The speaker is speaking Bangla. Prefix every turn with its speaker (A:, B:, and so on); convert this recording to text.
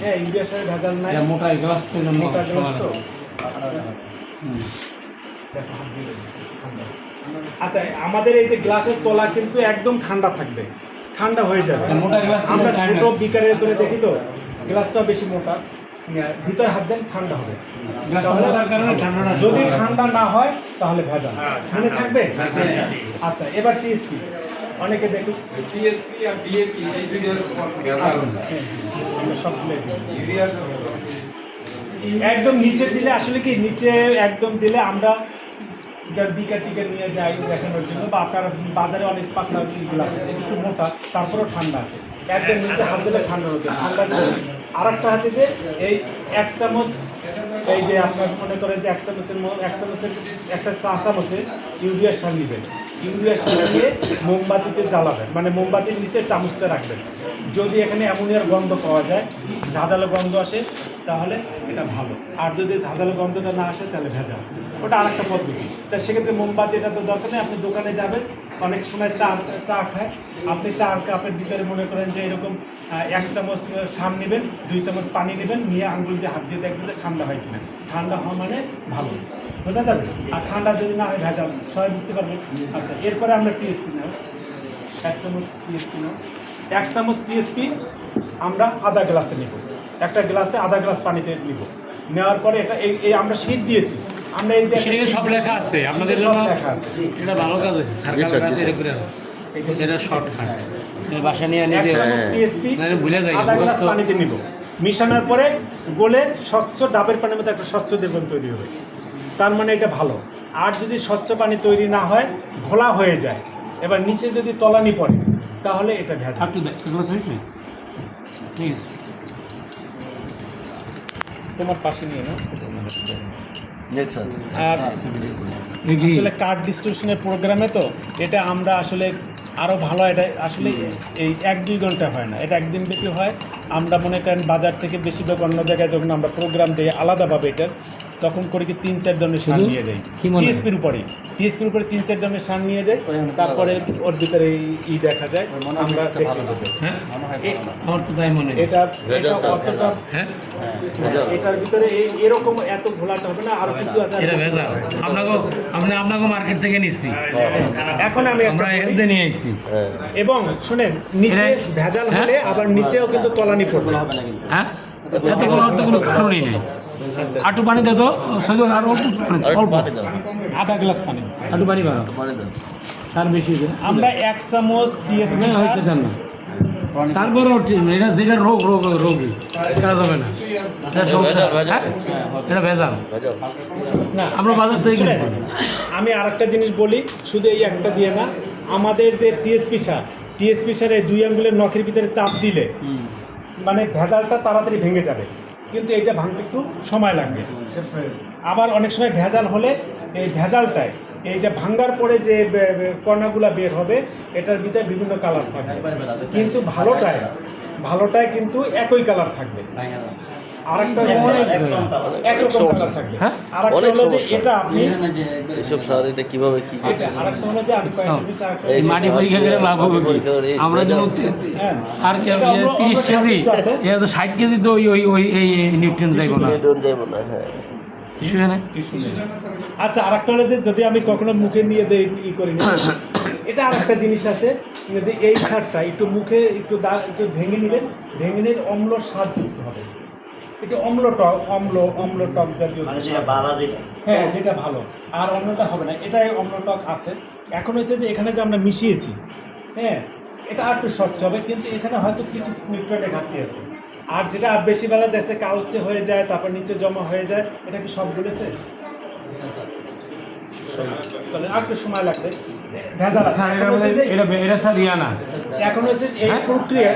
A: হ্যাঁ ইউরিয়া সারে ভেজাল নাই।
B: মোটা গ্লাস তো
A: মোটা গ্লাস তো।
B: হুম।
A: দেখো, হাত দিয়ে দেখো, ঠান্ডা আছে। আচ্ছা আমাদের এই যে গ্লাসের তলা কিন্তু একদম ঠান্ডা থাকবে। ঠান্ডা হয়ে যাবে। আমরা ছোট
B: ঠান্ডা।
A: বিকারে করে দেখি তো গ্লাসটা বেশি মোটা। ভিতরে হাত দেন ঠান্ডা হবে। যদি ঠান্ডা না হয় তাহলে ভেজাল। মনে থাকবে? আচ্ছা এবার টিএসপি অনেকে
C: টিএসপি আর ডিএপি এই দুইটার উপর
A: আমরা সব
C: ইউরিয়া
A: একদম নিচে দিলে আসলে কি নিচে একদম দিলে আমরা যার বিকা টিকা নিয়ে যাই দেখানোর জন্য বা আপনার বাজারে অনেক পাতলা গ্লাস আছে একটু মোটা তারপরেও ঠান্ডা আছে। একদম নিচে হাত দিলে ঠান্ডা হচ্ছে ঠান্ডা আর একটা আছে যে এই এক চামচ এই যে আপনার মনে করেন যে এক চামচের ম- এক চামচের একটা চা চামচে ইউরিয়া সার নেবেন। ইউরিয়া সার নিয়ে মোমবাতিতে জ্বালাবেন। মানে মোমবাতির নিচে চামচটা রাখবেন। যদি এখানে অ্যামোনিয়ার গন্ধ পাওয়া যায়, ঝাঁঝালো গন্ধ আসে, তাহলে এটা ভালো। আর যদি ঝাঁঝালো গন্ধটা না আসে, তাহলে ভেজাল। ওটা আরেকটা পদ্ধতি। তা সেক্ষেত্রে মোমবাতি এটা তো দরকার নেই, আপনি দোকানে যাবেন অনেক সময় চা চা খায়। আপনি চার কাপের ভিতরে মনে করেন যে এরকম এক চামচ সার নেবেন, দুই চামচ পানি নেবেন, নিয়ে আঙ্গুল দিয়ে হাত দিয়ে দেখবেন যে ঠান্ডা হয় কিনা ঠান্ডা হওয়া মানে ভালো। বোঝা যাবে? আর ঠান্ডা যদি না হয় ভেজাল। সবাই বুঝতে পারবেন আচ্ছা এরপরে আমরা টিএসপি নেব। এক চামচ টিএসপি নেব। এক চামচ টিএসপি আমরা আধা গ্লাসে নেব। একটা গ্লাসে আধা গ্লাস পানিতে নিব। নেওয়ার পরে এটা, এই আমরা শীত দিয়েছি। আমরা এই যে
B: সব লেখা আছে। আপনাদের জন্য এটা ভালো কাজ হয়েছে। সার্কাল রাতে এটা করে এটা শর্টকাট বাসা নিয়ে নিজে ভুলে যাই।
A: পানিতে নিব। মিশানোর পরে গলে স্বচ্ছ ডাবের পানির মধ্যে একটা স্বচ্ছ দেবন তৈরি হবে। তার মানে এটা ভালো। আর যদি স্বচ্ছ পানি তৈরি না হয় ঘোলা হয়ে যায়। এবার নিচে যদি তলানি পড়ে তাহলে এটা
B: হয়েছে ঠিক আছে।
A: তোমার পাশে নিয়ে নাও আর
B: এই কি?
A: আসলে কার্ড ডিস্ট্রিবিউশনের প্রোগ্রামে তো এটা আমরা আসলে আরও ভালো এটা আসলে এই এক দুই ঘণ্টা হয় না। এটা একদিন ব্যাপী হয়। আমরা মনে করেন বাজার থেকে বেশিরভাগ অন্য জায়গায় যখন আমরা প্রোগ্রাম দিই আলাদাভাবে এটার তখন করে কি তিন চার ধরনের সার নিয়ে যাই
B: হয়?
A: টিএসপির উপরে টিএসপির উপরে তিন চার ধরনের সার নিয়ে যাই তারপরে ওর ভিতরে ই দেখা যায়। আমরা দেখতে পাবো
B: হ্যাঁ? আমার তো তাই মনে
A: এটা এটা অতটা
B: হ্যাঁ?
A: এটার ভিতরে এরকম এত ঘোলাটা হবে না আরও কিছু আছে
B: এটা ভেজাল। আপনাকে আপনি আপনাকে মার্কেট থেকে নিচ্ছি।
A: এখন আমি একটা
B: আমরা। এখান নিয়ে আইছি
A: এবং শুনেন নিচে ভেজাল
B: হ্যাঁ?
A: হলে আবার নিচেও কিন্তু তলানি পড়বে।
B: হ্যাঁ? এত কোনো কারণই নেই। আটু পানি দে তো শুধু আর অল্প পানি, অল্প।
A: আধা গ্লাস পানি।
B: আটু পানি বাড়ো তার বেশি
A: আমরা এক চামচ টিএসপি
B: হইতে চান না না, এটা যেটা রোগ রোগ রোগী এটা যাবে না। এটা সমস্যা হ্যাঁ? এটা ভেজাল।
A: না
B: আমরা বাজার থেকে
A: আমি আরেকটা জিনিস বলি শুধু এই একটা দিয়ে না আমাদের যে টিএসপি সার টিএসপি সারে দুই আঙ্গুলের নখের ভিতরে চাপ দিলে মানে ভেজালটা তাড়াতাড়ি ভেঙে যাবে। কিন্তু এটা ভাঙতে একটু সময় লাগবে। আবার অনেক সময় ভেজাল হলে এই ভেজালটায়, এইটা ভাঙ্গার পরে যে কণাগুলা বের হবে, এটার ভিতরে বিভিন্ন কালার থাকবে। কিন্তু ভালোটায় ভালোটায় কিন্তু একই কালার থাকবে। আরেকটা একরকম কালার থাকবে।
B: হ্যাঁ?
A: আরেকটা হলো যে এটা আপনি
D: এসব সার এটা কীভাবে কি
A: এটা আরেকটা হলো যে আমি কয়েকটা জিনিস আরেকটা
B: এই মাটি পরীক্ষা করে লাভ হবে কি? আমরা যেমন
A: হ্যাঁ।
B: আর কে-
A: এটা অন্য-
B: তিরিশ
A: অন্য
B: কেজি
A: কিছু
B: তো ষাট কেজি তো ওই ওই ওই এই নিউট্রিয়েন্ট যাইব না।
D: ডোন না হ্যাঁ।
B: কিছু না?
A: আচ্ছা হলো যে যদি আমি কখনো মুখে নিয়ে দেই ই করি না এটা আরেকটা জিনিস আছে যে এই সারটা একটু মুখে একটু দা একটু ভেঙে নেবেন। ভেঙে নিয়ে অম্ল সার যুক্ত হবে। একটু অম্ল টক অম্ল অম্ল টক জাতীয়
D: মানে
A: হ্যাঁ যেটা ভালো। আর অন্যটা হবে না এটাই অম্ল টক আছে। এখন হয়েছে যে এখানে যে আমরা মিশিয়েছি হ্যাঁ এটা আর একটু স্বচ্ছ হবে কিন্তু এখানে হয়তো কিছু নিউট্রেন্টের ঘাটতি আছে। আর যেটা আর বেশি বেলা দেখছে কালচে হয়ে যায় তারপর নিচে জমা হয়ে যায় এটা কি সব বলেছে? তাহলে আর একটু সময় লাগবে। ভেজাল আছে। এখন হচ্ছে হচ্ছে এই
B: হ্যাঁ?
A: প্রক্রিয়া